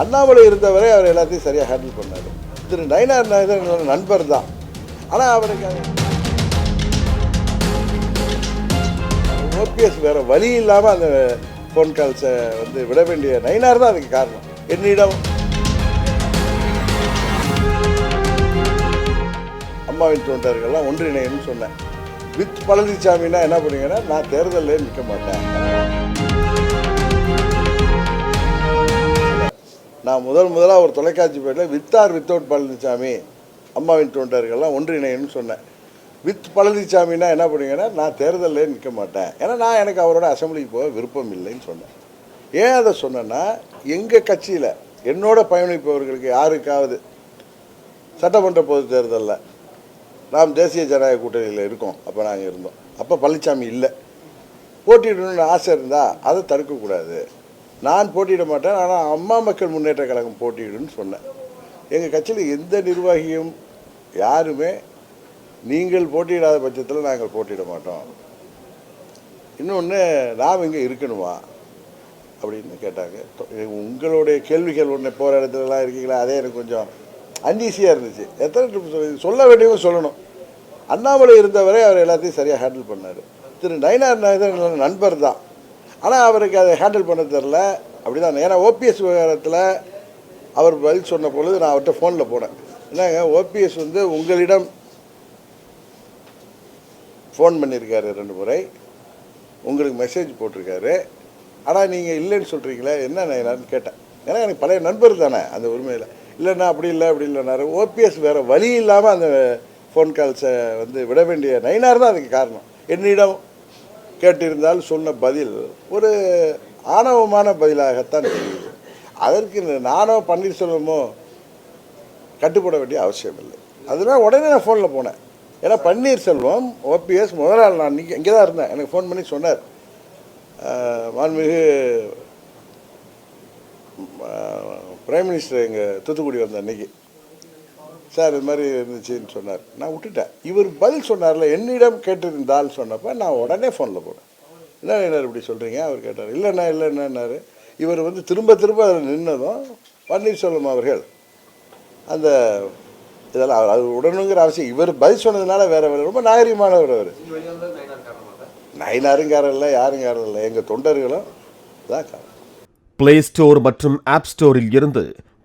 அண்ணாமலை இருந்தவரை அவர் எல்லாத்தையும் சரியாக ஹேண்டில் பண்ணார். திரு நயனார் நாயகர் என்னோட நண்பர் தான். ஆனால் அவருக்கு ஓபிஎஸ் வேற வழி இல்லாமல் அந்த ஃபோன் கால்ஸை வந்து விட வேண்டிய நயனார் தான் அதுக்கு காரணம். என்னிடம் அம்மாவின் தொண்டர்கள்லாம் ஒன்றிணையன்னு சொன்னேன். வித் பழனிசாமின்னா என்ன பண்ணுங்கன்னா நான் தேர்தலில் நிற்க மாட்டேன். நான் முதல் முதலாக ஒரு தொலைக்காட்சி பேரில் வித்தார் வித்தவுட் பழனிசாமி அம்மாவின் தொண்டர்கள்லாம் ஒன்றிணையன்னு சொன்னேன். வித் பழனிசாமின்னா என்ன பண்ணுங்கன்னா நான் தேர்தலில் நிற்க மாட்டேன். ஏன்னா நான் எனக்கு அவரோட அசெம்பிளிக்கு போக விருப்பம் இல்லைன்னு சொன்னேன். ஏன் அதை சொன்னேன்னா எங்கள் கட்சியில் என்னோட பயணிப்பவர்களுக்கு யாருக்காவது சட்டமன்ற பொது தேர்தலில் நாம் தேசிய ஜனநாயக கூட்டணியில் இருக்கோம். அப்போ நாங்கள் இருந்தோம். அப்போ பழனிசாமி இல்லை. போட்டிடணும்னு ஆசை இருந்தால் அதை தடுக்கக்கூடாது. நான் போட்டியிட மாட்டேன் ஆனால் அம்மா மக்கள் முன்னேற்ற கழகம் போட்டியிடுன்னு சொன்னேன். எங்கள் கட்சியில் எந்த நிர்வாகியும் யாருமே நீங்கள் போட்டியிடாத பட்சத்தில் நாங்கள் போட்டியிட மாட்டோம். இன்னொன்று நாம் இங்கே இருக்கணுமா? அப்படின்னு கேட்டாங்க. உங்களுடைய கேள்விகள் ஒன்று போகிற இடத்துலலாம் இருக்கீங்களா? அதே எனக்கு கொஞ்சம் அன்ஈஸியாக இருந்துச்சு. எத்தனை ட்ரிப் சொல்லி சொல்ல வேண்டியவங்க சொல்லணும். அண்ணாமலை இருந்தவரை அவர் எல்லாத்தையும் சரியாக ஹேண்டில் பண்ணார். திரு நயனார் நாயகர் நண்பர் தான் ஆனால் அவருக்கு அதை ஹேண்டில் பண்ண தெரில அப்படி தான் ஏன்னா ஓபிஎஸ் விவகாரத்தில் அவர் பதில் சொன்ன பொழுது நான் அவர்கிட்ட ஃபோனில் போனேன். என்னங்க ஓபிஎஸ் வந்து உங்களிடம் ஃபோன் பண்ணியிருக்காரு ரெண்டு முறை. உங்களுக்கு மெசேஜ் போட்டிருக்காரு. ஆனால் நீங்கள் இல்லைன்னு சொல்கிறீங்களே என்ன நான் கேட்டேன். ஏன்னா எனக்கு பழைய நண்பர் தானே அந்த உரிமையில். இல்லைண்ணா அப்படி இல்லை அப்படி இல்லைனாரு ஓபிஎஸ் வேறு வழி இல்லாமல் அந்த ஃபோன் கால்ஸை வந்து விட வேண்டிய நயினார் தான் அதுக்கு காரணம். என்னிடம் கேட்டிருந்தால் சொன்ன பதில் ஒரு ஆணவமான பதிலாகத்தான் தெரியுது. அதற்கு இந்த நானோ பன்னீர்செல்வமோ கட்டுப்பட வேண்டிய அவசியம் இல்லை அதனால் உடனே நான் ஃபோனில் போனேன். ஏன்னா பன்னீர்செல்வம் ஓபிஎஸ் முதல் நாள் நான் இங்கே இங்கே தான் இருந்தேன். எனக்கு ஃபோன் பண்ணி சொன்னார். ஆஹ், மாண்புமிகு பிரைம் மினிஸ்டர் எங்கள் தூத்துக்குடி வந்த அன்னைக்கு. சார் இது மாதிரி இருந்துச்சுன்னு சொன்னார். நான் விட்டுட்டேன். இவர் பதில் சொன்னார்ல என்னிடம் கேட்டிருந்தால் சொன்னப்போ நான் உடனே ஃபோனில் போனேன் என்ன என்ன இப்படி சொல்கிறீங்க அவர் கேட்டார் இல்லைண்ணா இல்லைன்னாரு இவர் வந்து திரும்ப திரும்ப அதில் நின்னதும் பன்னீர்செல்வம் அவர்கள் அந்த இதெல்லாம் அவர் அது உடனுங்கிற அவசியம். இவர் பதில் சொன்னதுனால வேற வேற ரொம்ப நாகரிகமானவர் அவர். நயினாருங்காரர் இல்லை யாருங்காரர் இல்லை. எங்கள் தொண்டர்களும் தான் காரணம். பிளே ஸ்டோர் மற்றும் ஆப் ஸ்டோரில் இருந்து